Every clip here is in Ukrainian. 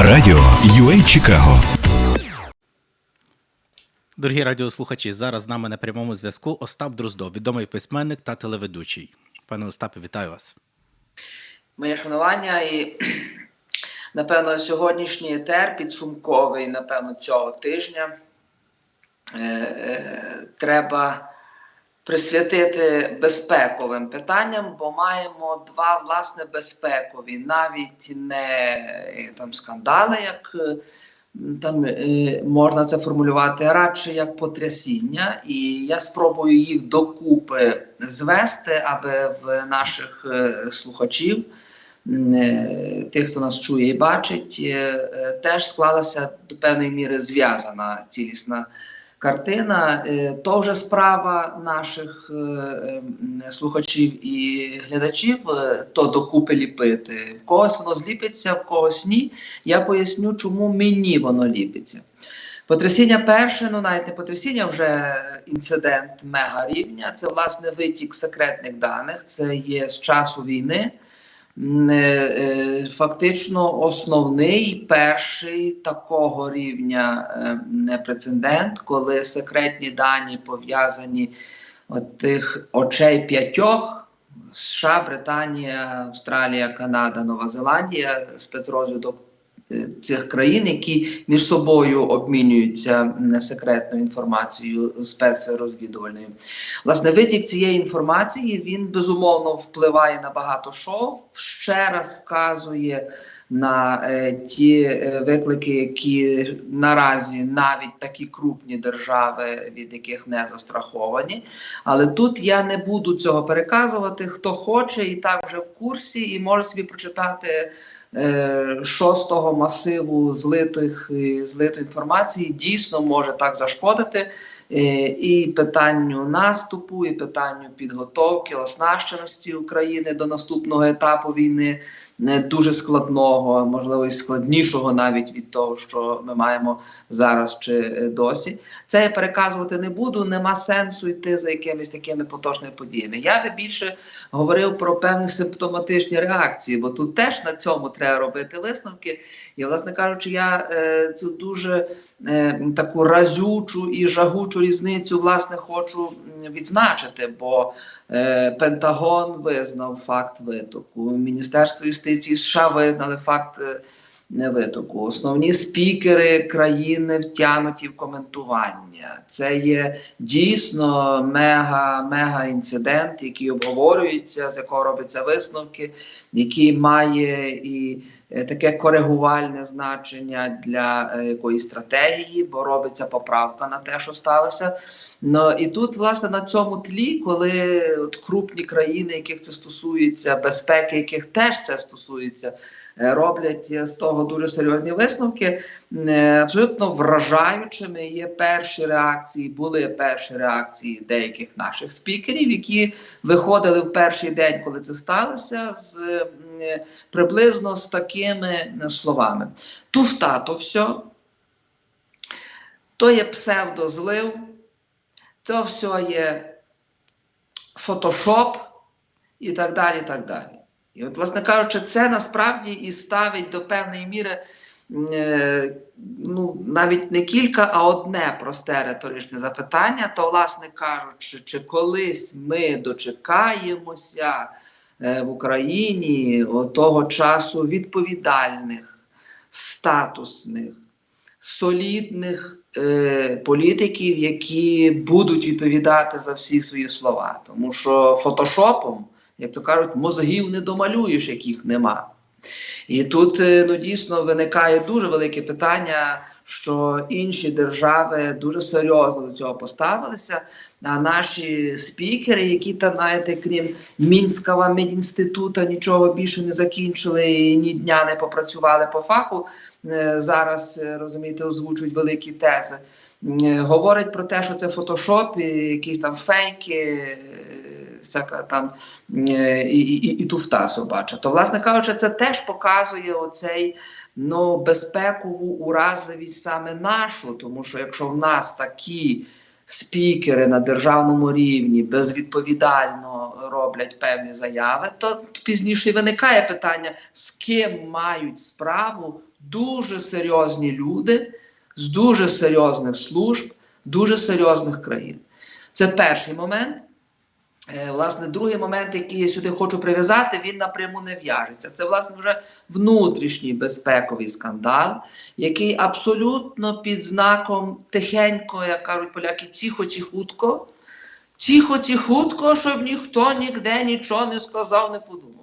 Радіо UA Чикаго. Дорогі радіослухачі, зараз з нами на прямому зв'язку Остап Дроздов, відомий письменник та телеведучий. Пане Остапе, вітаю вас. Моє шанування і, напевно, сьогоднішній етер підсумковий, напевно, цього тижня е, е, треба присвятити безпековим питанням, бо маємо два власне безпекові, навіть не е, там скандали, як е, там е, можна це формулювати, радше як потрясіння. І я спробую їх докупи звести, аби в наших слухачів. Тих, хто нас чує і бачить, теж склалася до певної міри зв'язана цілісна картина. Е, То вже справа наших е, слухачів і глядачів, е, то докупи ліпити. В когось воно зліпиться, в когось ні. Я поясню, чому мені воно ліпиться. Потрясіння перше, ну навіть не потрясіння, вже інцидент мега рівня. Це власне витік секретних даних. Це є з часу війни. Е, Фактично основний перший такого рівня е, прецедент, коли секретні дані пов'язані от тих очей п'ятьох США, Британія, Австралія, Канада, Нова Зеландія, спецрозвиток цих країн, які між собою обмінюються секретною інформацією спецрозвідувальною. Власне, витік цієї інформації він безумовно впливає на багато що, ще раз вказує на е, ті е, виклики, які наразі навіть такі крупні держави, від яких не застраховані. Але тут я не буду цього переказувати. Хто хоче, і так вже в курсі, і може собі прочитати. Е, Шостого масиву злитих злитої інформації дійсно може так зашкодити е, і питанню наступу, і питанню підготовки, оснащеності України до наступного етапу війни, не дуже складного, можливо, і складнішого навіть від того, що ми маємо зараз чи е, досі. Це я переказувати не буду. Нема сенсу йти за якимись такими поточними подіями. Я би більше говорив про певні симптоматичні реакції, бо тут теж на цьому треба робити висновки. І, власне кажучи, я е, цю дуже е, таку разючу і жагучу різницю власне хочу відзначити, бо Пентагон визнав факт витоку, Міністерство юстиції США визнали факт. е, Невитоку. Основні спікери країни втягнуті в коментування. Це є дійсно мега, мега інцидент, який обговорюється, з якого робляться висновки, який має і е, таке коригувальне значення для е, якоїсь стратегії, бо робиться поправка на те, що сталося. Ну і тут, власне, на цьому тлі, коли от крупні країни, яких це стосується, безпеки, яких теж це стосується, е, роблять з того дуже серйозні висновки. е, Абсолютно вражаючими є перші реакції, були перші реакції деяких наших спікерів, які виходили в перший день, коли це сталося, з е, приблизно з такими словами: туфта, то все, то є псевдозлив, то все є фотошоп і так далі. І так далі. І от, власне кажучи, це насправді і ставить до певної міри е, ну, навіть не кілька, а одне просте риторичне запитання. То, власне кажучи, чи колись ми дочекаємося е, в Україні того часу відповідальних, статусних, солідних е, політиків, які будуть відповідати за всі свої слова. Тому що фотошопом, як то кажуть, мозгів не домалюєш, яких нема. І тут е, ну, дійсно виникає дуже велике питання, що інші держави дуже серйозно до цього поставилися. А наші спікери, які там, знаєте, крім Мінського медінституту, нічого більше не закінчили і ні дня не попрацювали по фаху, е, зараз е, розумієте, озвучують великі тези. Е, Говорять про те, що це фотошоп, якісь там фейки, всяка там і, і, і туфта собача. То, власне кажучи, це теж показує оцей ну, безпекову уразливість саме нашу, тому що якщо в нас такі спікери на державному рівні безвідповідально роблять певні заяви, то пізніше виникає питання, з ким мають справу дуже серйозні люди з дуже серйозних служб, дуже серйозних країн. Це перший момент. Е, Власне, другий момент, який я сюди хочу прив'язати, він напряму не в'яжеться. Це, власне, вже внутрішній безпековий скандал, який абсолютно під знаком тихенько, як кажуть поляки, тихо-тихутко, тихо-тихутко, щоб ніхто ніде нічого не сказав, не подумав.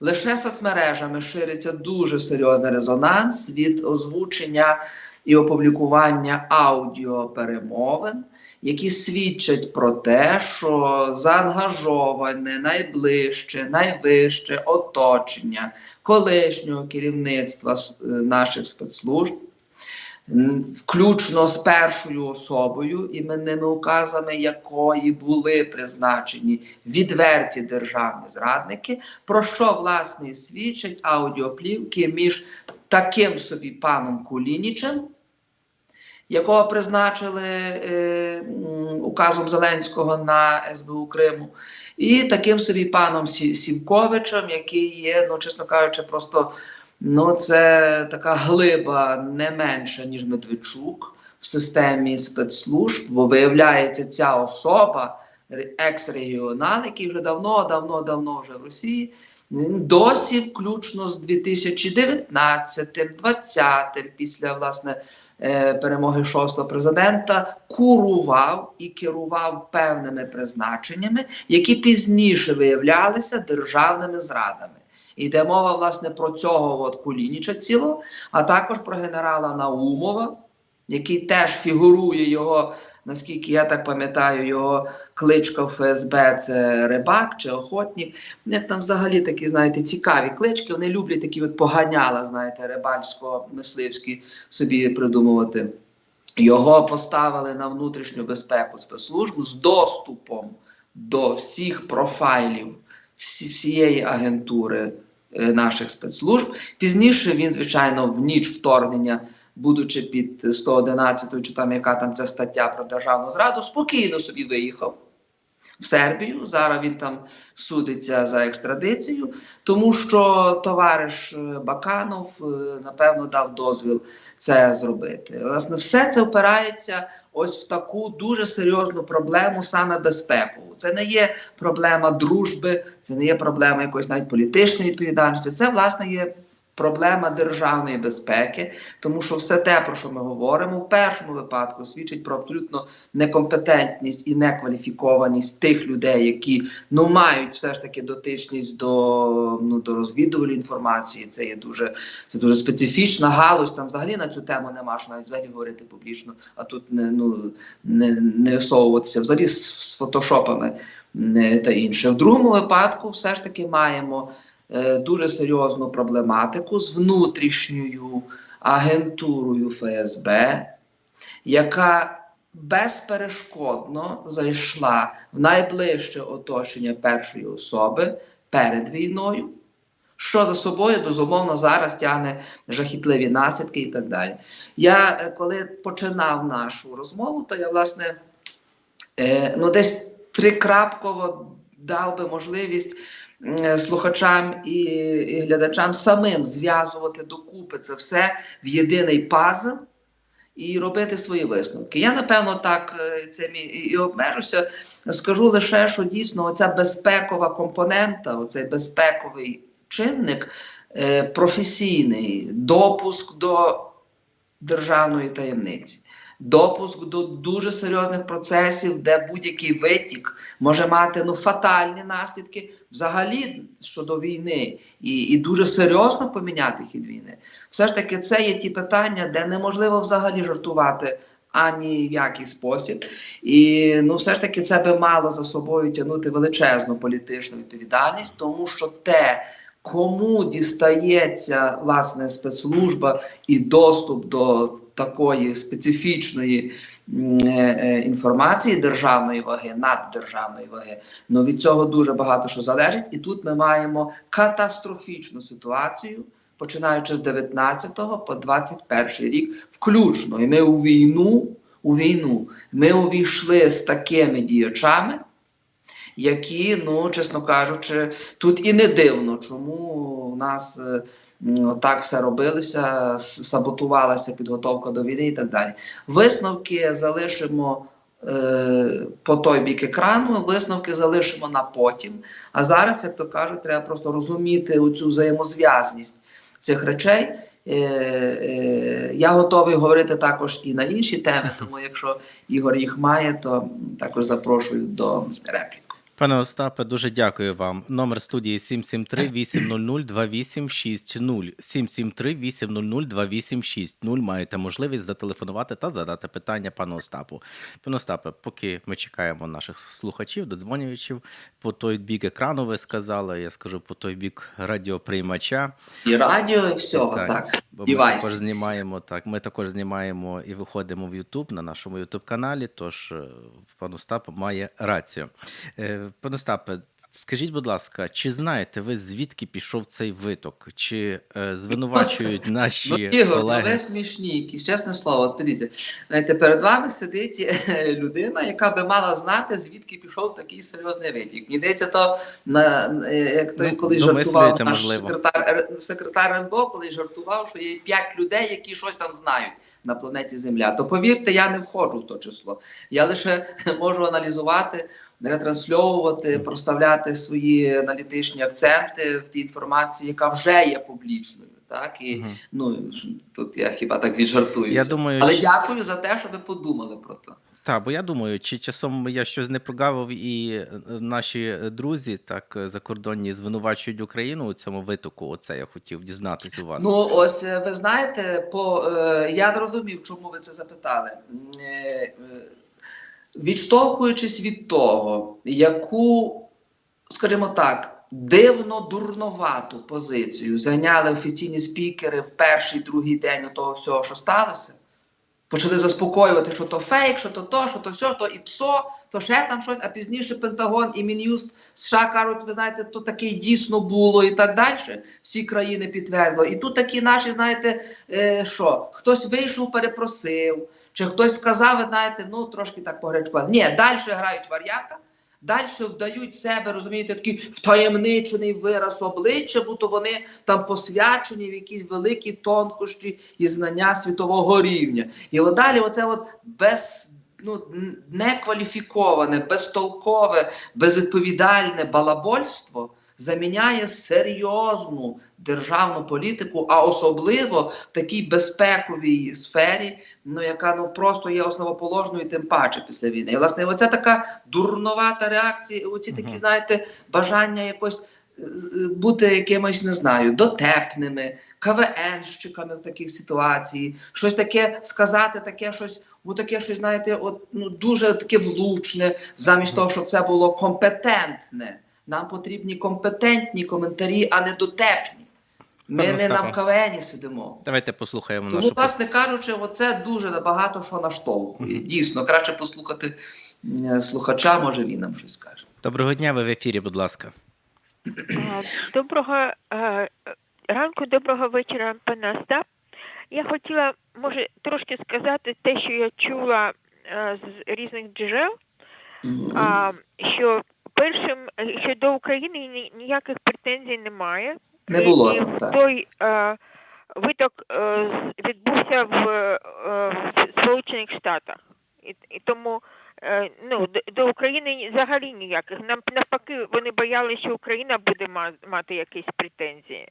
Лише соцмережами шириться дуже серйозний резонанс від озвучення і опублікування аудіоперемовин, які свідчать про те, що заангажоване найближче, найвище оточення колишнього керівництва е, наших спецслужб, включно з першою особою, іменними указами якої були призначені відверті державні зрадники, про що власне свідчать аудіоплівки між таким собі паном Кулінічем, якого призначили е, указом Зеленського на СБУ Криму, і таким собі паном Сівковичем, який є, ну чесно кажучи, просто ну, це така глиба не менша, ніж Медведчук в системі спецслужб, бо виявляється, ця особа, ре- екс-регіонал, який вже давно, давно, давно вже в Росії. Досі, включно з 2019, 2020, після власне е, перемоги шостого президента, курував і керував певними призначеннями, які пізніше виявлялися державними зрадами. Йде мова власне про цього от Кулініча цілого, а також про генерала Наумова, який теж фігурує його, наскільки я так пам'ятаю, його кличка ФСБ це рибак чи охотник. У них там взагалі такі, знаєте, цікаві клички. Вони люблять такі от поганяла, знаєте, рибальсько-мисливські собі придумувати. Його поставили на внутрішню безпеку спецслужбу з доступом до всіх профайлів всієї агентури е, наших спецслужб. Пізніше він, звичайно, в ніч вторгнення, будучи під 111 чи там яка там ця стаття про державну зраду, спокійно собі виїхав в Сербію. Зараз він там судиться за екстрадицію, тому що товариш е, Баканов, е, напевно, дав дозвіл це зробити. Власне, все це впирається ось в таку дуже серйозну проблему, саме безпекову. Це не є проблема дружби, це не є проблема якоїсь навіть політичної відповідальності. Це власне є проблема державної безпеки, тому що все те, про що ми говоримо, в першому випадку свідчить про абсолютно некомпетентність і некваліфікованість тих людей, які ну мають все ж таки дотичність до, ну, до розвідувальної інформації. Це є дуже це дуже специфічна галузь. Там взагалі на цю тему нема що навіть взагалі говорити публічно, а тут не ну не, не всовуватися взагалі з, з фотошопами не, та інше. В другому випадку, все ж таки, маємо е, дуже серйозну проблематику з внутрішньою агентурою ФСБ, яка безперешкодно зайшла в найближче оточення першої особи перед війною, що за собою безумовно зараз тягне жахітливі наслідки і так далі. Я е, коли починав нашу розмову, то я власне е, ну, десь трикрапково дав би можливість слухачам і, глядачам самим зв'язувати докупи це все в єдиний пазл і робити свої висновки. Я напевно так е, цим і, обмежуся. Скажу лише, що дійсно оця безпекова компонента, оцей безпековий чинник е, професійний, допуск до державної таємниці. Допуск до дуже серйозних процесів, де будь-який витік може мати ну, фатальні наслідки взагалі щодо війни, і, і дуже серйозно поміняти хід війни. Все ж таки, це є ті питання, де неможливо взагалі жартувати ані в який спосіб. І ну, все ж таки, це би мало за собою тягнути величезну політичну відповідальність, тому що те, кому дістається власне спецслужба і доступ до такої специфічної е, е, інформації державної ваги, наддержавної ваги, ну від цього дуже багато що залежить. І тут ми маємо катастрофічну ситуацію. Починаючи з 19 по 21 рік, включно, і ми у війну у війну. Ми увійшли з такими діячами, які, ну, чесно кажучи, тут і не дивно, чому у нас е, так все робилося, саботувалася підготовка до війни і так далі. Висновки залишимо. е, По той бік екрану висновки залишимо на потім. А зараз, як то кажуть, треба просто розуміти оцю взаємозв'язність цих речей. Е, е, я готовий говорити також і на інші теми, тому якщо Ігор їх має, то також запрошую до реплік. Пане Остапе, дуже дякую вам. Номер студії 773 800 2860 773 800 2860 Маєте можливість зателефонувати та задати питання пану Остапу. Пане Остапе, поки ми чекаємо наших слухачів, додзвонювачів, по той бік екрану ви сказали, я скажу по той бік радіоприймача. І радіо, і всього, Так. так. Бо ми також знімаємо так. Ми також знімаємо і виходимо в YouTube на нашому YouTube каналі. Тож е, пан Остап має рацію. Е, Пане Остапе, скажіть, будь ласка, чи знаєте ви звідки пішов цей виток? Чи е, звинувачують Ну, наші Ігор, ну колеги? ви смішні, якісь, чесне слово, от подивіться, знаєте, перед вами сидить е, людина, яка би мала знати, звідки пішов такий серйозний витік. Мені здається, то на е, як той Ну, колись домислюєте, жартував наш можливо. секретар секретар РНБО, коли жартував, що є п'ять людей, які щось там знають на планеті Земля. То повірте, я не входжу в то число. Я лише можу аналізувати. Ретрансльовувати, проставляти свої аналітичні акценти в тій інформації, яка вже є публічною. Так і Мгм. ну тут я хіба так віджартуюся. Я думаю, Але що- дякую за те, що ви подумали про це. Так, бо я думаю, чи часом я щось не прогавив, і е, наші друзі, так е, закордонні, звинувачують Україну у цьому витоку. Оце я хотів дізнатись у вас. Ну ось е, ви знаєте, по е, я зрозумів, чому ви це запитали. Відштовхуючись від того, яку, скажімо так, дивно дурновату позицію зайняли офіційні спікери в перший другий день того всього, що сталося. Почали заспокоювати, що то фейк, що то то, що то все, то і ПСО, то ще там щось, а пізніше Пентагон і Мін'юст США кажуть, ви знаєте, то таке дійсно було і так далі. Всі країни підтвердили. І тут такі наші, знаєте, е, що хтось вийшов, перепросив, чи хтось сказав, ви знаєте, ну трошки так погречкували. Ні, далі грають вар'ята, далі вдають себе, розумієте, такий втаємничений вираз обличчя, будто вони там посвячені в якісь великі тонкощі і знання світового рівня. І от далі, оце от без. Ну, некваліфіковане, безтолкове, безвідповідальне балабольство заміняє серйозну державну політику, а особливо в такій безпековій сфері, ну яка ну просто є основоположною, тим паче після війни. І власне, оця така дурновата реакція, оці такі, знаєте, бажання якось е, е, бути якимось, не знаю, дотепними, КВНщиками в таких ситуації, щось таке сказати, таке щось, ну таке щось, знаєте, от ну дуже таке влучне, замість того, щоб це було компетентне. Нам потрібні компетентні коментарі, а не дотепні. Ми не на. КВНі сидимо. Давайте послухаємо Тому, нашу власне кажучи, оце дуже багато що наштовхує. Дійсно, краще послухати м, слухача, може він нам щось скаже. Доброго дня, ви в ефірі, будь ласка. А, Доброго е, ранку, доброго вечора, пане Остап. Я хотіла, може, трошки сказати те, що я чула е, з різних джерел, Мгм. а, що першим, е, що до України ні- ніяких претензій немає. Не було І там, так. Той е, виток е, відбувся в, е, в Сполучених Штатах. І, і тому е, ну, до, до України взагалі ніяких. Нам навпаки, вони боялися, що Україна буде ма- мати якісь претензії.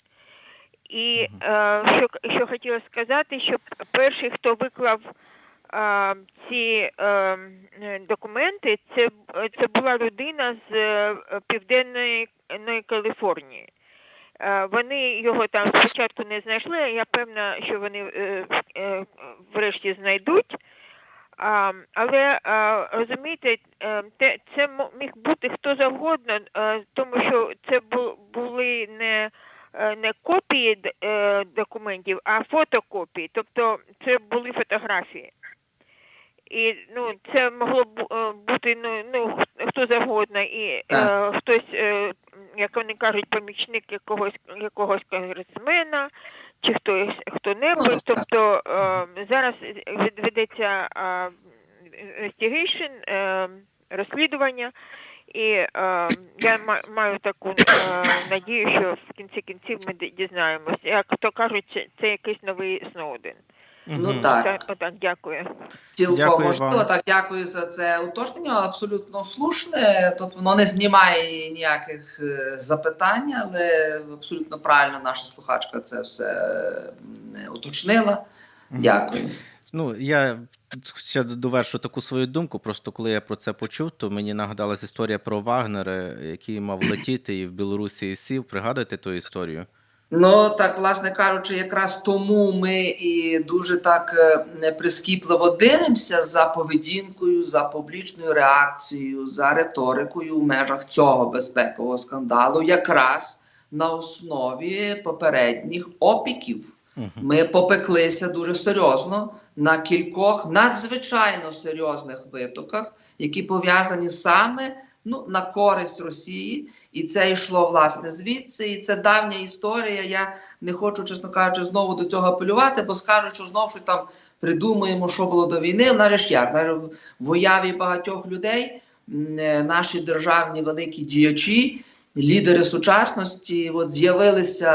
І е, що, що хотіла сказати, що перший, хто виклав е, ці е, документи, це, це була людина з е, південної Каліфорнії. Е, Вони його там спочатку не знайшли, я певна, що вони е, е, врешті знайдуть. Але розумієте, це міг бути хто завгодно, тому що це були не, не копії документів, а фотокопії. Тобто це були фотографії. І ну, це могло бути ну, ну, хто завгодно, і е, хтось, е, як вони кажуть, помічник якогось якогось конгресмена, чи хтось хто-небудь. Тобто е, зараз ведеться е, е, розслідування. І е, я ма- маю таку е, надію, що в кінці кінців ми ді- дізнаємося. Як то кажуть, це, це якийсь новий Сноуден. Ну так. Так, дякую. Цілком Дякую можливо. вам. Так, дякую за це уточнення. Абсолютно слушне. Тут воно не знімає ніяких е, запитань, але абсолютно правильно наша слухачка це все е, уточнила. Мгм. Дякую. Ну, я ще довершу таку свою думку. Просто коли я про це почув, то мені нагадалась історія про Вагнера, який мав летіти і в Білорусі сів. Пригадуєте ту історію? Ну так, власне кажучи, якраз тому ми і дуже так е, прискіпливо дивимося за поведінкою, за публічною реакцією, за риторикою в межах цього безпекового скандалу, якраз на основі попередніх опіків. Ми попеклися дуже серйозно на кількох надзвичайно серйозних витоках, які пов'язані саме ну, на користь Росії. І це йшло власне звідси. І це давня історія. Я не хочу, чесно кажучи, знову до цього апелювати, бо скажуть, що знову що там придумаємо, що було до війни. В нас ж як? В уяві багатьох людей е, наші державні великі діячі, лідери сучасності, от з'явилися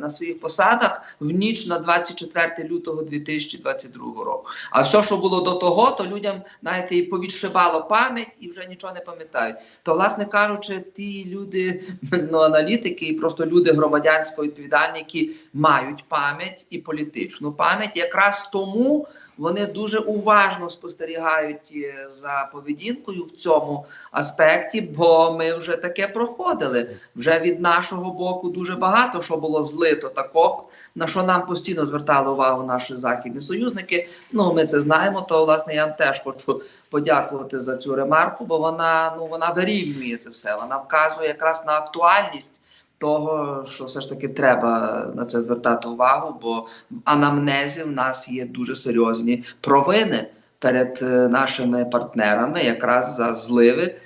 на своїх посадах в ніч на 24 лютого 2022 року. А все, що було до того, то людям знаєте, і повідшивало пам'ять і вже нічого не пам'ятають. То, власне кажучи, ті люди, ну аналітики, і просто люди громадянсько відповідальні, які мають пам'ять і політичну пам'ять, якраз тому вони дуже уважно спостерігають е, за поведінкою в цьому аспекті, бо ми вже таке проходили. Вже від нашого боку дуже багато що було злито такого, на що нам постійно звертали увагу наші західні союзники. Ну, ми це знаємо. То власне я вам теж хочу подякувати за цю ремарку, бо вона ну вона вирівнює це все. Вона вказує якраз на актуальність. Того, що все ж таки треба на це звертати увагу, бо в анамнезі в нас є дуже серйозні провини перед е, нашими партнерами, якраз за зливи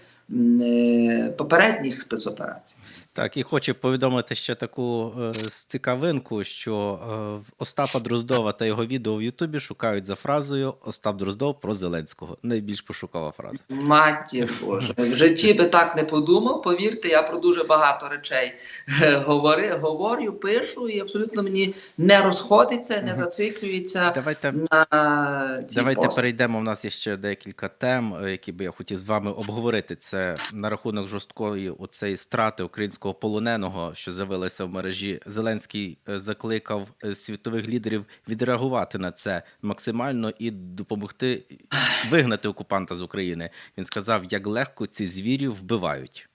е, попередніх спецоперацій. Так, і хочу повідомити ще таку е, цікавинку, що е, Остапа Дроздова та його відео в Ютубі шукають за фразою Остап Дроздов про Зеленського. Найбільш пошукова фраза. Матір Боже, в житті би так не подумав. Повірте, я про дуже багато речей е, говори, говорю, пишу, і абсолютно мені не розходиться, не зациклюється Давайте на цій Давайте пості. перейдемо. У нас є ще декілька тем, е, які би я хотів з вами обговорити. Це на рахунок жорсткої оцеї страти українського полоненого, що з'явилося в мережі. Зеленський е, закликав е, світових лідерів відреагувати на це максимально і допомогти вигнати окупанта з України. Він сказав, як легко ці звірі вбивають.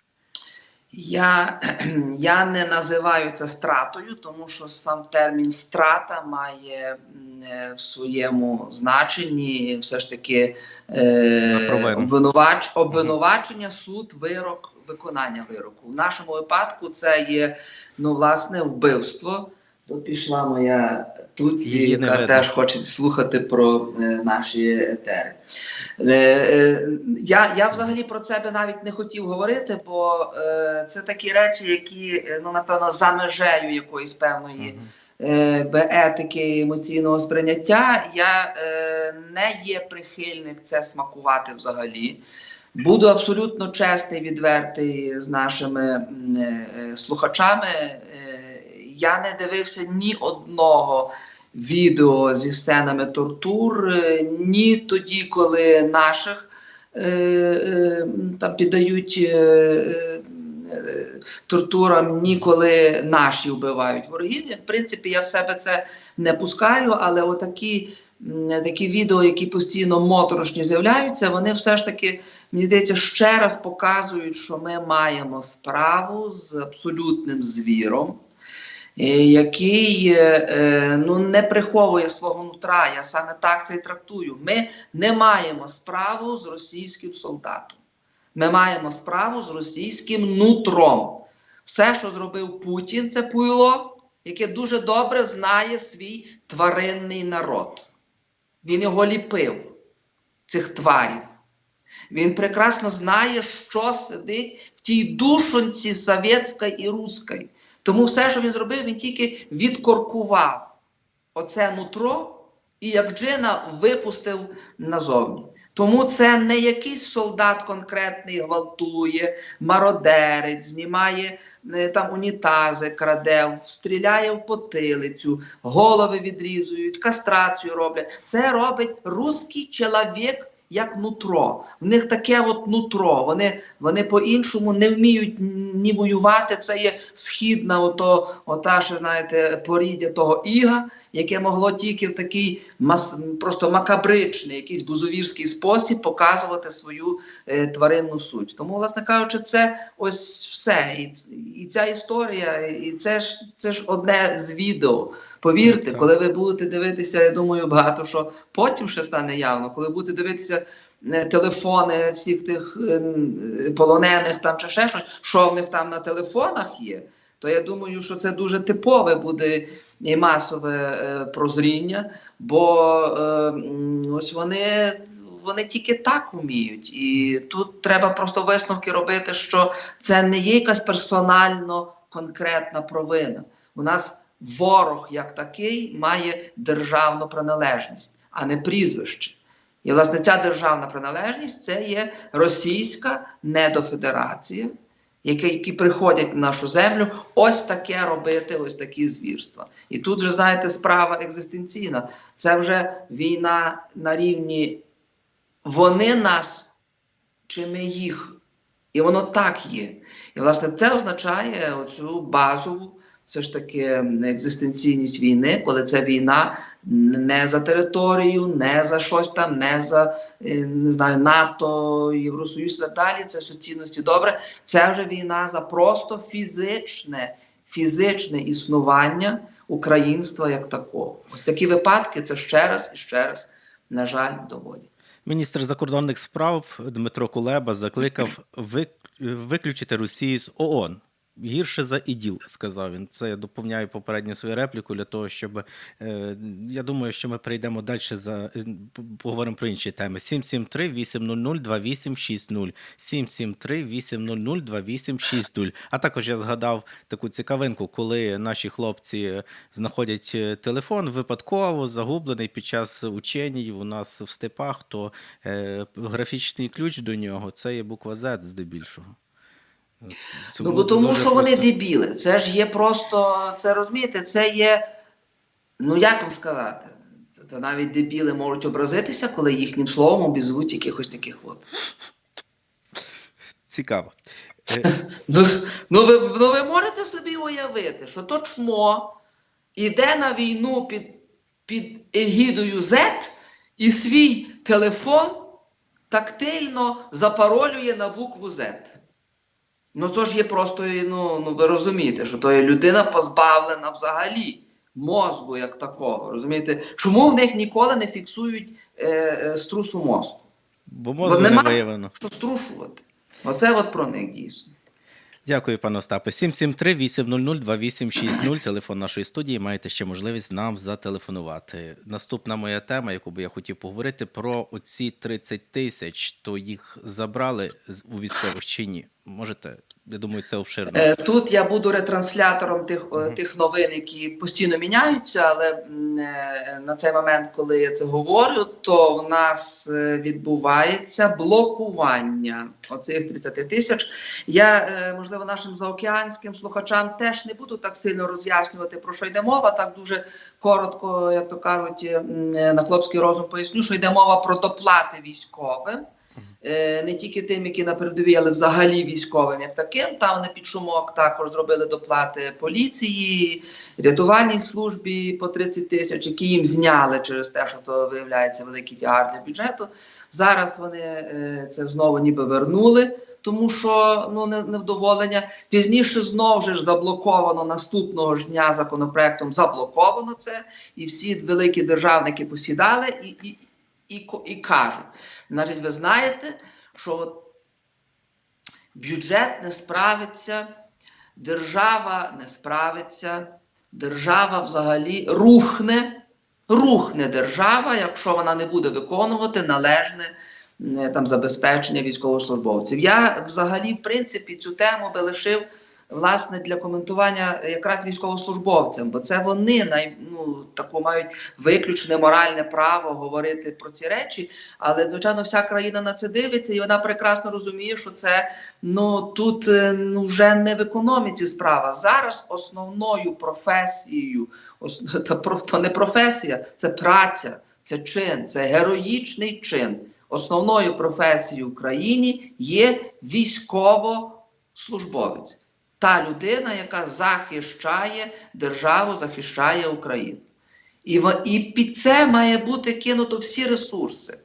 Я, я не називаю це стратою, тому що сам термін страта має е, в своєму значенні все ж таки е, обвинувач, обвинувачення, суд, вирок, виконання вироку. В нашому випадку це є ну, власне вбивство. То пішла моя Туці, яка теж хоче слухати про е, наші етери. Е, е, я, я взагалі про це би навіть не хотів говорити, бо е, це такі речі, які е, ну напевно за межею якоїсь певної е, би етики емоційного сприйняття. Я е, не є прихильник це смакувати взагалі. Буду абсолютно чесний, відвертий з нашими е, е, слухачами. Е, я не дивився ні одного відео зі сценами тортур, ні тоді, коли наших там піддають тортурам, ні коли наші вбивають ворогів. В принципі, я в себе це не пускаю, але отакі такі відео, які постійно моторошні з'являються, вони все ж таки, мені здається, ще раз показують, що ми маємо справу з абсолютним звіром. е, Який е, е, ну, не приховує свого нутра, я саме так це і трактую. Ми не маємо справу з російським солдатом. Ми маємо справу з російським нутром. Все, що зробив Путін, це пуйло, яке дуже добре знає свій тваринний народ. Він його ліпив, цих тварів. Він прекрасно знає, що сидить в тій душонці совєтська і руська. Тому все, що він зробив, він тільки відкоркував оце нутро і як джина випустив назовні. Тому це не якийсь солдат конкретний гвалтує, мародерить, знімає е, там унітази, краде, стріляє в потилицю, голови відрізують, кастрацію роблять. Це робить русський чоловік як нутро. В них таке от нутро. Вони, вони по-іншому не вміють ні воювати. Це є східна, ото, ота, ще, знаєте, поріддя того іга, яке могло тільки в такий мас, просто макабричний, якийсь бузовірський спосіб показувати свою е, тваринну суть. Тому, власне кажучи, це ось все. І, і ця історія, і це ж це ж одне з відео. Повірте, Так. коли ви будете дивитися, я думаю, багато що потім ще стане явно, коли будете дивитися. е, Телефони всіх тих е, е, полонених там чи ще щось, що в них там на телефонах є, то я думаю, що це дуже типове буде і масове прозріння, бо ось вони, вони тільки так вміють. І тут треба просто висновки робити, що це не є якась персонально конкретна провина. У нас ворог як такий має державну приналежність, а не прізвище. І, власне, ця державна приналежність це є російська недофедерація, які, які приходять на нашу землю, ось таке робити, ось такі звірства. І тут же, знаєте, справа екзистенційна. Це вже війна на рівні вони нас чи ми їх. І воно так є. І, власне, це означає оцю базову все ж таки екзистенційність війни, коли це війна не за територію, не за щось там, не за е, не знаю, НАТО, Євросоюз і так далі. Це все цінності добре. Це вже війна за просто фізичне, фізичне існування українства як такого. Ось такі випадки це ще раз і ще раз, на жаль, доводять. Міністр закордонних справ Дмитро Кулеба закликав вик- виключити Росію з ООН. Гірше за іділ, сказав він. Це я доповняю попередню свою репліку для того, щоб е, я думаю, що ми перейдемо далі за е, поговоримо про інші теми. 773 800 2860 773 800 2860 А також я згадав таку цікавинку, коли наші хлопці знаходять е, телефон випадково загублений під час ученій у нас в степах, то е, графічний ключ до нього це є буква Z здебільшого. Це Ну, бо тому що вони дебіли. Це ж є просто, це розумієте, це є. Ну як вам сказати? Це, то навіть дебіли можуть образитися, коли їхнім словом обізвуть якихось таких от. Цікаво. Е, Ну, ну, ви, ну ви можете собі уявити, що то чмо іде на війну під, під егідою Z і свій телефон тактильно запаролює на букву Z. Ну, це ж є просто, ну, ну ви розумієте, що то є людина позбавлена взагалі мозку як такого. Розумієте? Чому в них ніколи не фіксують е, е, струсу мозку? Бо мозку не виявлено. Що струшувати? Оце от про них дійсно. Дякую, пане Остапе. 773 800 2860 телефон нашої студії. Маєте ще можливість нам зателефонувати. Наступна моя тема, яку би я хотів поговорити, про оці 30 тисяч, то їх забрали у військових чи ні? Можете? Я думаю, це обширно. Е, Тут я буду ретранслятором тих, Мгм. тих новин, які постійно міняються, але е, на цей момент, коли я це говорю, то в нас відбувається блокування оцих 30 тисяч. Я, можливо, нашим заокеанським слухачам теж не буду так сильно роз'яснювати, про що йде мова. Так дуже коротко, як то кажуть, на хлопський розум поясню, що йде мова про доплати військовим. Е, не тільки тим, які на передовій, але взагалі військовим, як таким. Там вони під шумок також зробили доплати поліції, рятувальній службі по 30 тисяч, які їм зняли через те, що то виявляється великий тягар для бюджету. Зараз вони е, це знову ніби вернули. Тому що ну невдоволення пізніше знову ж заблоковано наступного ж дня законопроектом заблоковано це, і всі великі державники посідали і, і, і, і кажуть: навіть ви знаєте, що от бюджет не справиться, держава не справиться, держава взагалі рухне, рухне держава, якщо вона не буде виконувати належне там забезпечення військовослужбовців. Я взагалі, в принципі, цю тему би лишив власне для коментування якраз військовослужбовцям, бо це вони най, ну, таку мають виключне моральне право говорити про ці речі. Але звичайно, вся країна на це дивиться, і вона прекрасно розуміє, що це ну тут е, ну, вже не в економіці справа. Зараз основною професією, ос, та, то не професія, це праця, це чин, це героїчний чин. Основною професією в країні є військовослужбовець. Та людина, яка захищає державу, захищає Україну. І, і під це має бути кинуто всі ресурси.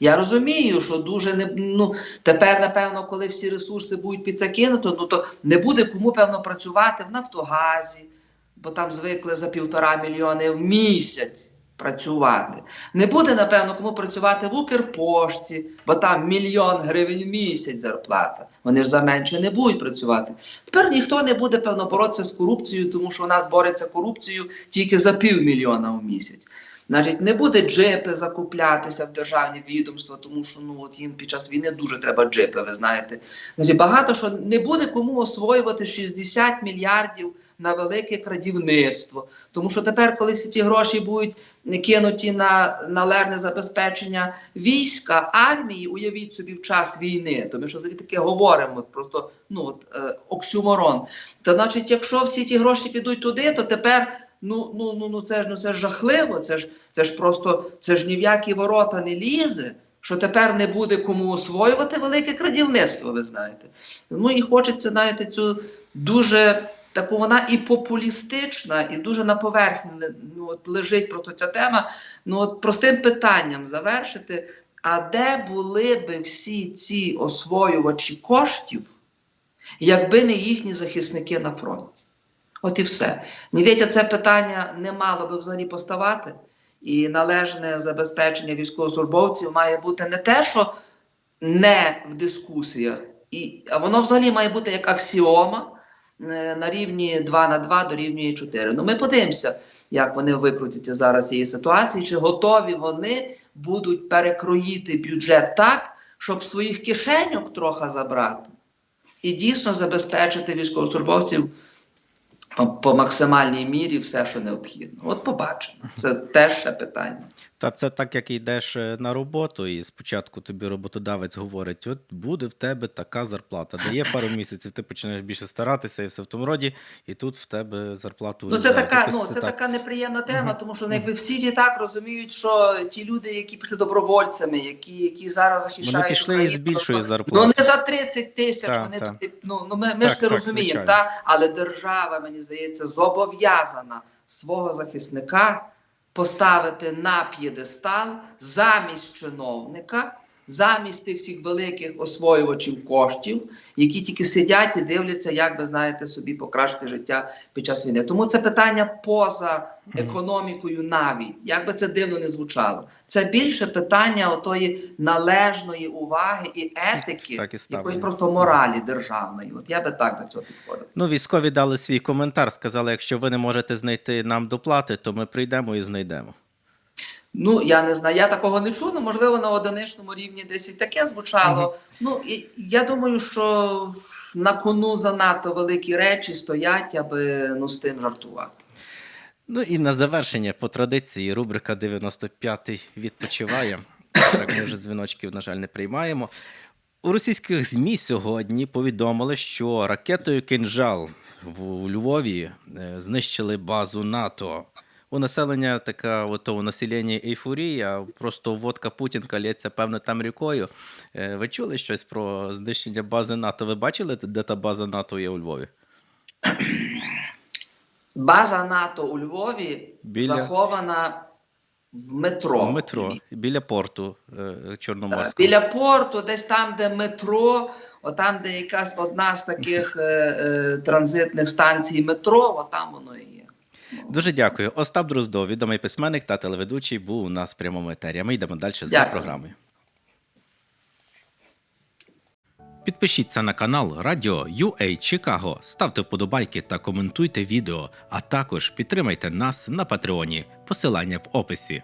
Я розумію, що дуже не ну тепер, напевно, коли всі ресурси будуть під це кинуто, ну то не буде кому певно працювати в Нафтогазі, бо там звикли за півтора мільйони в місяць працювати. Не буде, напевно, кому працювати в Укрпошті, бо там мільйон гривень в місяць зарплата. Вони ж за менше не будуть працювати. Тепер ніхто не буде, певно, боротися з корупцією, тому що у нас бореться корупцією тільки за півмільйона в місяць. Значить, не буде джипи закуплятися в державні відомства, тому що ну от їм під час війни дуже треба джипи, ви знаєте. Значить, багато що не буде кому освоювати 60 мільярдів на велике крадівництво. Тому що тепер, коли всі ті гроші будуть кинуті на належне забезпечення війська, армії, уявіть собі в час війни, тому що таке говоримо, просто ну от е, оксюморон. То значить, якщо всі ті гроші підуть туди, то тепер. Ну, ну, ну, ну це ж ну це ж жахливо. Це ж це ж просто це ж ні в які ворота не лізе. Що тепер не буде кому освоювати велике крадівництво, ви знаєте. Ну і хочеться, знаєте, цю дуже таку вона і популістична, і дуже на поверхні ну, от лежить просто ця тема. Ну от простим питанням завершити. А де були би всі ці освоювачі коштів, якби не їхні захисники на фронті? От і все. Мені це питання не мало би взагалі поставати. І належне забезпечення військовослужбовців має бути не те, що не в дискусіях, і, а воно взагалі має бути як аксіома е, на рівні 2 на 2 дорівнює 4. Ну ми подивимося, як вони викрутяться зараз цієї ситуації, чи готові вони будуть перекроїти бюджет так, щоб своїх кишеньок трохи забрати, і дійсно забезпечити військовослужбовців по, максимальній мірі все, що необхідно. От побачимо. Це теж ще питання. Та це так, як йдеш е, на роботу, і спочатку тобі роботодавець говорить: от буде в тебе така зарплата. Дає пару місяців, ти починаєш більше старатися і все в тому роді, і тут в тебе зарплату. Ну це урізають. така, ну це так. така неприємна тема, тому що ну, якби всі ті так розуміють, що ті люди, які пішли добровольцями, які, які зараз захищають Вони пішли Україну, із більшої ну, зарплати. Ну не за 30 тисяч. Так, вони так. туди. Ну, ну ми, ми Так, ж це так, розуміємо, та але держава, мені здається, зобов'язана свого захисника поставити на п'єдестал замість чиновника, замість тих всіх великих освоювачів коштів, які тільки сидять і дивляться, як ви знаєте, собі покращити життя під час війни. Тому це питання поза економікою навіть, як би це дивно не звучало. Це більше питання отої належної уваги і етики, Так і якої просто моралі державної. От я би так до цього підходив. Ну, військові дали свій коментар, сказали, якщо ви не можете знайти нам доплати, то ми прийдемо і знайдемо. Ну, я не знаю, я такого не чув, ну, можливо, на одиничному рівні десь і таке звучало. Ну, і, я думаю, що на кону занадто великі речі стоять, аби ну, з тим жартувати. Ну і на завершення, по традиції, рубрика 95-й відпочиває. Так, ми вже дзвіночків, на жаль, не приймаємо. У російських ЗМІ сьогодні повідомили, що ракетою «Кинжал» в у Львові е, знищили базу НАТО. У населення така от, у населення ейфорія, просто водка Путінка лється, певно, там рікою. Е, Ви чули щось про знищення бази НАТО? Ви бачили, де та база НАТО є у Львові? База НАТО у Львові Біля- захована в метро. В метро, біля порту е, Чорноморського. Біля порту, десь там, де метро, отам, де якась одна з таких е, е, транзитних станцій метро, отам воно і. Дуже дякую. Остап Дроздов, відомий письменник та телеведучий, був у нас в прямому етері. Ми йдемо далі за програмою. Підпишіться на канал Радіо UA Чикаго, ставте вподобайки та коментуйте відео, а також підтримайте нас на Патреоні. Посилання в описі.